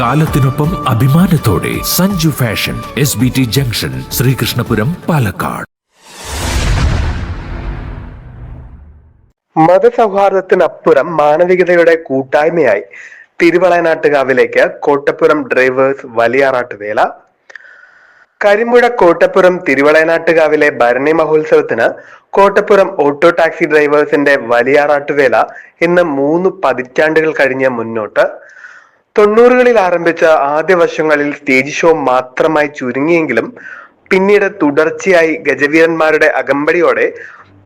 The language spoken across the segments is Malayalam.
കാലത്തിനൊപ്പം അഭിമാനത്തോടെ Sanju fashion S B T junction Sreekrishnapuram Palakkad. മതസൗഹാർദ്ദത്തിനപ്പുറം മാനവികതയുടെ കൂട്ടായ്മയായി തിരുവളയനാട്ടുകാവിലേക്ക് കോട്ടപ്പുറം ഡ്രൈവേഴ്സ് വലിയാറാട്ട് വേല കരിമ്പുഴ കോട്ടപ്പുറം തിരുവളയനാട്ടുകാവിലെ ഭരണി മഹോത്സവത്തിന് കോട്ടപ്പുറം ഓട്ടോ ടാക്സി ഡ്രൈവേഴ്സിന്റെ വലിയാറാട്ടുവേല ഇന്ന് മൂന്ന് പതിറ്റാണ്ടുകൾ കഴിഞ്ഞ് മുന്നോട്ട്. തൊണ്ണൂറുകളിൽ ആരംഭിച്ച ആദ്യ വർഷങ്ങളിൽ സ്റ്റേജ് ഷോ മാത്രമായി ചുരുങ്ങിയെങ്കിലും പിന്നീട് തുടർച്ചയായി ഗജവീരന്മാരുടെ അകമ്പടിയോടെ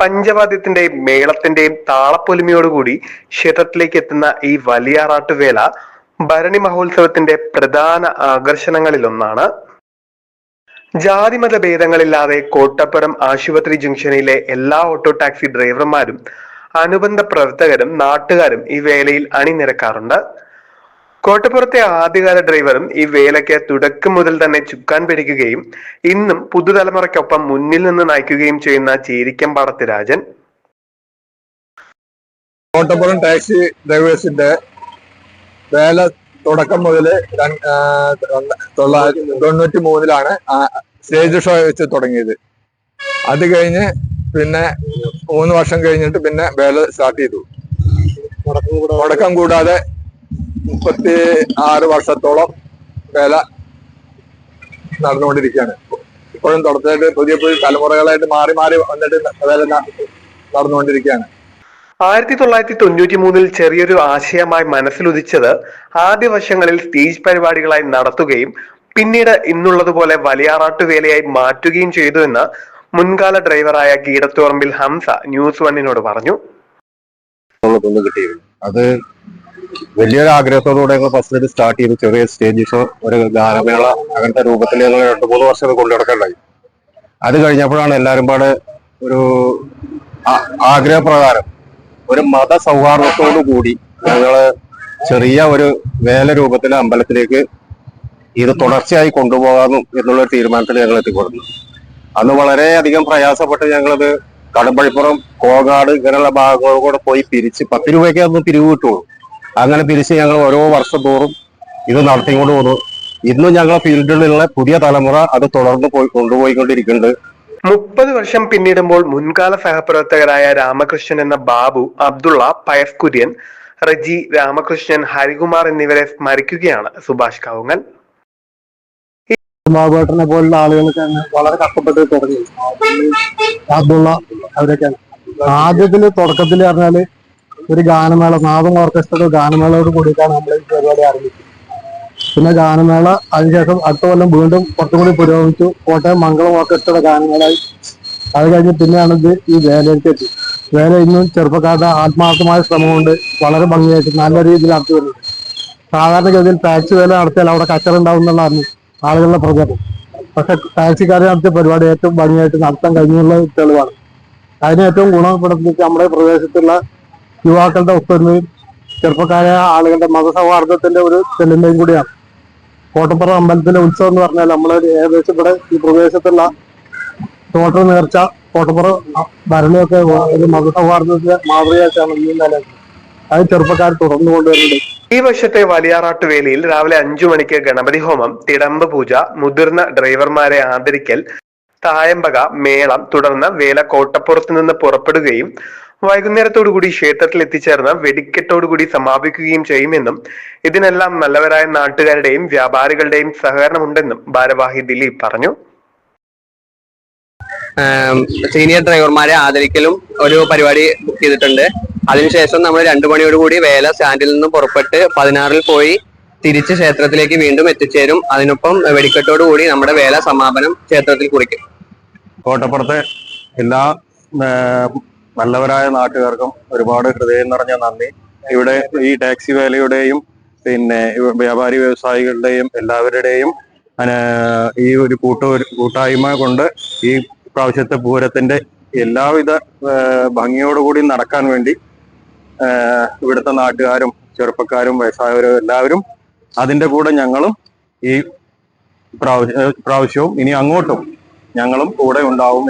പഞ്ചവാദ്യത്തിന്റെയും മേളത്തിന്റെയും താളപ്പൊലിമയോടുകൂടി ക്ഷേത്രത്തിലേക്ക് എത്തുന്ന ഈ വലിയാറാട്ടുവേല ഭരണി മഹോത്സവത്തിന്റെ പ്രധാന ആകർഷണങ്ങളിലൊന്നാണ്. ജാതിമത ഭേദങ്ങളില്ലാതെ കോട്ടപ്പുറം ആശുപത്രി ജംഗ്ഷനിലെ എല്ലാ ഓട്ടോ ടാക്സി ഡ്രൈവർമാരും അനുബന്ധ പ്രവർത്തകരും നാട്ടുകാരും ഈ വേലയിൽ അണിനിരക്കാറുണ്ട്. കോട്ടപ്പുറത്തെ ആദ്യകാല ഡ്രൈവറും ഈ വേലയ്ക്ക് തുടക്കം മുതൽ തന്നെ ചുക്കാൻ പിടിക്കുകയും ഇന്നും പുതുതലമുറയ്ക്കൊപ്പം മുന്നിൽ നിന്ന് നയിക്കുകയും ചെയ്യുന്ന ചേരിക്കമ്പാടത്ത് രാജൻ. കോട്ടപ്പുറം ടാക്സി ഡ്രൈവേഴ്സിന്റെ വേല തുടക്കം മുതൽ തൊള്ളായിരത്തി തൊണ്ണൂറ്റി മൂന്നിലാണ് സ്റ്റേജ് ഷോ വെച്ച് തുടങ്ങിയത്. അത് കഴിഞ്ഞ് പിന്നെ മൂന്ന് വർഷം കഴിഞ്ഞിട്ട് പിന്നെ വേല സ്റ്റാർട്ട് ചെയ്തു. മുടക്കം കൂടാതെ മുപ്പത്തി ആറ് വർഷത്തോളം വേല നടന്നുകൊണ്ടിരിക്കുകയാണ്. ഇപ്പോഴും തുടർച്ചയായിട്ട് പുതിയ പുതിയ തലമുറകളായിട്ട് മാറി മാറി വന്നിട്ട് വേല നടന്നുകൊണ്ടിരിക്കുകയാണ്. ആയിരത്തി തൊള്ളായിരത്തി തൊണ്ണൂറ്റി മൂന്നിൽ ചെറിയൊരു ആശയമായി മനസ്സിലുദിച്ചത് ആദ്യ വർഷങ്ങളിൽ സ്റ്റേജ് പരിപാടികളായി നടത്തുകയും പിന്നീട് ഇന്നുള്ളതുപോലെ വലിയാറാട്ടു വേലയായി മാറ്റുകയും ചെയ്തു എന്ന് മുൻകാല ഡ്രൈവറായ കീടത്തോറമ്പിൽ ഹംസ ന്യൂസ് വണ്ണിനോട് പറഞ്ഞു. അത് വലിയൊരു ആഗ്രഹത്തോടുകൂടെ ഞങ്ങൾ ഫസ്റ്റ് സ്റ്റാർട്ട് ചെയ്തു. ചെറിയ സ്റ്റേജ് ഒരു ഗാനമേള അങ്ങനത്തെ രൂപത്തിൽ ഞങ്ങൾ രണ്ട് മൂന്ന് വർഷം കൊണ്ടു കൊണ്ടുനടക്കേണ്ടായി അത് കഴിഞ്ഞപ്പോഴാണ് എല്ലാവരും പാടെ ഒരു ആഗ്രഹപ്രകാരം ഒരു മത സൗഹാർദ്ദത്തോടു കൂടി ഞങ്ങൾ ചെറിയ ഒരു വേല രൂപത്തിൽ അമ്പലത്തിലേക്ക് ഇത് തുടർച്ചയായി കൊണ്ടുപോകാമെന്നും എന്നുള്ള ഒരു തീരുമാനത്തിൽ ഞങ്ങൾ എത്തിപ്പെടുന്നു അന്ന് വളരെയധികം പ്രയാസപ്പെട്ട് ഞങ്ങളത് കടമ്പഴിപ്പുറം കോങ്ങാട് ഇങ്ങനെയുള്ള ഭാഗങ്ങളിലൂടെ പോയി പിരിച്ച് പത്ത് രൂപയ്ക്ക് അന്ന് പിരിവ് കിട്ടുള്ളൂ. അങ്ങനെ തിരിച്ച് ഞങ്ങൾ ഓരോ വർഷം തോറും ഇത് നടത്തിക്കൊണ്ട് പോകുന്നു ഇന്നും ഞങ്ങളെ ഫീൽഡിലുള്ള പുതിയ തലമുറ അത് തുടർന്ന് പോയി കൊണ്ടുപോയിക്കൊണ്ടിരിക്കുന്നുണ്ട്. മുപ്പത് വർഷം പിന്നിടുമ്പോൾ മുൻകാല സഹപ്രവർത്തകരായ രാമകൃഷ്ണൻ എന്ന ബാബു അബ്ദുള്ള പയസ് കുര്യൻ റജി രാമകൃഷ്ണൻ ഹരികുമാർ എന്നിവരെ സ്മരിക്കുകയാണ് സുഭാഷ് കാവുങ്ങൽ. ബാബുവേട്ടനെ പോലുള്ള ആളുകൾക്ക് വളരെ കഷ്ടപ്പെട്ട് തുടങ്ങി. അബ്ദുള്ള അവരൊക്കെയാണ്. ആദ്യത്തിൽ തുടക്കത്തിൽ പറഞ്ഞാൽ ഒരു ഗാനമേള നാദം ഓർക്കസ്ട്രയുടെ ഗാനമേളയോട് കൂടിയിട്ടാണ് നമ്മൾ ഈ പരിപാടി ആരംഭിച്ചത്. പിന്നെ ഗാനമേള അതിനുശേഷം അടുത്ത കൊല്ലം വീണ്ടും കുറച്ചും കൂടി പുരോഗമിച്ചു. കോട്ടയം മംഗളം ഓർക്കസ്ട്രയുടെ ഗാനമേളായി അത് കഴിഞ്ഞ് പിന്നെയാണ് ഇത് ഈ വേലയിലേക്ക് എത്തി വേല ഇന്നും ചെറുപ്പക്കാരുടെ ആത്മാർത്ഥമായ ശ്രമം കൊണ്ട് വളരെ ഭംഗിയായിട്ട് നല്ല രീതിയിൽ നടത്തി വരുന്നുണ്ട്. സാധാരണഗതിയിൽ ടാക്സി വേല നടത്തിയാൽ അവിടെ കച്ചറ ഉണ്ടാവും എന്നുള്ളതാണ് ആളുകളുടെ പ്രചരണം പക്ഷെ ടാക്സിക്കാരെ നടത്തിയ പരിപാടി ഏറ്റവും ഭംഗിയായിട്ട് നടത്താൻ കഴിഞ്ഞുള്ള തെളിവാണ്. അതിന് ഏറ്റവും നമ്മുടെ പ്രദേശത്തുള്ള യുവാക്കളുടെ ഒത്തൊരുമയും ചെറുപ്പക്കാരായ ആളുകളുടെ മതസൗഹാർദ്ദത്തിന്റെ ഒരു തെളിമയും കൂടിയാണ്. കോട്ടപ്പുറം അമ്പലത്തിലെ ഉത്സവം എന്ന് പറഞ്ഞാൽ നമ്മൾ ഏകദേശം ഇവിടെ ഈ പ്രദേശത്തുള്ള തോട്ടം നേർച്ച കോട്ടപ്പുറം ഭരണിയൊക്കെ ഒരു മതസൗഹാർദ്ദത്തിന്റെ മാതൃകയായിട്ടാണ് ഈ നിലനിൽക്കുന്നത്. അത് ചെറുപ്പക്കാർ തുടർന്നു കൊണ്ടുവരുന്നുണ്ട്. ഈ വർഷത്തെ വലിയാറാട്ട് വേലയിൽ രാവിലെ അഞ്ചു മണിക്ക് ഗണപതി ഹോമം തിടമ്പ് പൂജ മുതിർന്ന ഡ്രൈവർമാരെ ആദരിക്കൽ തായമ്പക മേളം തുടർന്ന് വേല കോട്ടപ്പുറത്ത് നിന്ന് പുറപ്പെടുകയും വൈകുന്നേരത്തോടുകൂടി ക്ഷേത്രത്തിൽ എത്തിച്ചേർന്ന് വെടിക്കെട്ടോടുകൂടി സമാപിക്കുകയും ചെയ്യുമെന്നും ഇതിനെല്ലാം നല്ലവരായ നാട്ടുകാരുടെയും വ്യാപാരികളുടെയും സഹകരണമുണ്ടെന്നും ഭാരവാഹി ദിലീപ് പറഞ്ഞു. സീനിയർ ഡ്രൈവർമാരെ ആദരിക്കലും ഒരു പരിപാടി ബുക്ക് ചെയ്തിട്ടുണ്ട്. അതിനുശേഷം നമ്മൾ രണ്ടു മണിയോടുകൂടി വേല സ്റ്റാൻഡിൽ നിന്ന് പുറപ്പെട്ട് പതിനാറിൽ പോയി തിരിച്ച് ക്ഷേത്രത്തിലേക്ക് വീണ്ടും എത്തിച്ചേരും. അതിനൊപ്പം വെടിക്കെട്ടോട് കൂടി നമ്മുടെ വേല സമാപനം ക്ഷേത്രത്തിൽ കുറിക്കും. കോട്ടപ്പുറത്തെ എല്ലാ നല്ലവരായ നാട്ടുകാർക്കും ഒരുപാട് ഹൃദയം നിറഞ്ഞ നന്ദി. ഇവിടെ ഈ ടാക്സി വേലയുടെയും പിന്നെ വ്യാപാരി വ്യവസായികളുടെയും എല്ലാവരുടെയും ഈ ഒരു കൂട്ട കൂട്ടായ്മ കൊണ്ട് ഈ പ്രാവശ്യത്തെ പൂരത്തിന്റെ എല്ലാവിധ ഭംഗിയോടുകൂടി നടക്കാൻ വേണ്ടി ഇവിടുത്തെ നാട്ടുകാരും ചെറുപ്പക്കാരും വയസ്സായവരും എല്ലാവരും അതിന്റെ കൂടെ ഞങ്ങളും ഈ പ്രാവശ്യ- പ്രാവശ്യവും ഇനി അങ്ങോട്ടും ഞങ്ങളും കൂടെ ഉണ്ടാവും